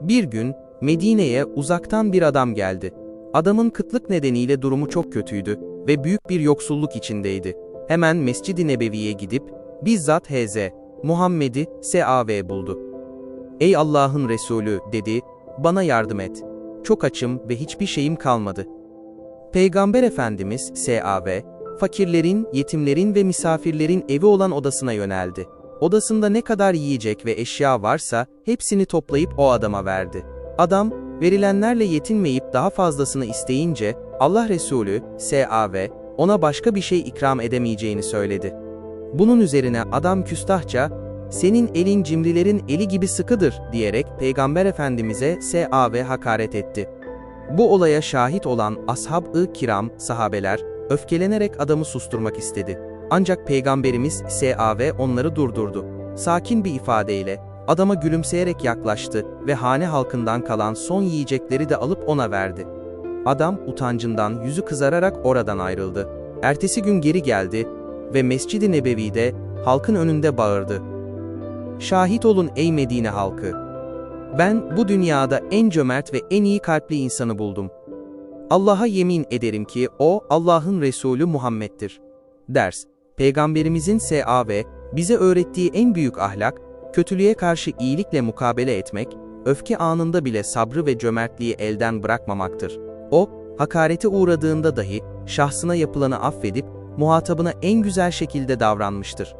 Bir gün Medine'ye uzaktan bir adam geldi. Adamın kıtlık nedeniyle durumu çok kötüydü ve büyük bir yoksulluk içindeydi. Hemen Mescid-i Nebevi'ye gidip bizzat Hz. Muhammed'i S.A.V. buldu. Ey Allah'ın Resulü dedi, bana yardım et. Çok açım ve hiçbir şeyim kalmadı. Peygamber Efendimiz S.A.V. fakirlerin, yetimlerin ve misafirlerin evi olan odasına yöneldi. Odasında ne kadar yiyecek ve eşya varsa hepsini toplayıp o adama verdi. Adam, verilenlerle yetinmeyip daha fazlasını isteyince Allah Resulü S.A.V. ona başka bir şey ikram edemeyeceğini söyledi. Bunun üzerine adam küstahça, senin elin cimrilerin eli gibi sıkıdır diyerek Peygamber Efendimiz'e S.A.V. hakaret etti. Bu olaya şahit olan ashab-ı kiram, sahabeler, öfkelenerek adamı susturmak istedi. Ancak Peygamberimiz S.A.V. onları durdurdu. Sakin bir ifadeyle, adama gülümseyerek yaklaştı ve hane halkından kalan son yiyecekleri de alıp ona verdi. Adam utancından yüzü kızararak oradan ayrıldı. Ertesi gün geri geldi ve Mescid-i Nebevi'de halkın önünde bağırdı. Şahit olun ey Medine halkı! Ben bu dünyada en cömert ve en iyi kalpli insanı buldum. Allah'a yemin ederim ki o Allah'ın Resulü Muhammed'dir. Ders, Peygamberimizin S.A.V. bize öğrettiği en büyük ahlak, kötülüğe karşı iyilikle mukabele etmek, öfke anında bile sabrı ve cömertliği elden bırakmamaktır. O, hakarete uğradığında dahi şahsına yapılanı affedip muhatabına en güzel şekilde davranmıştır.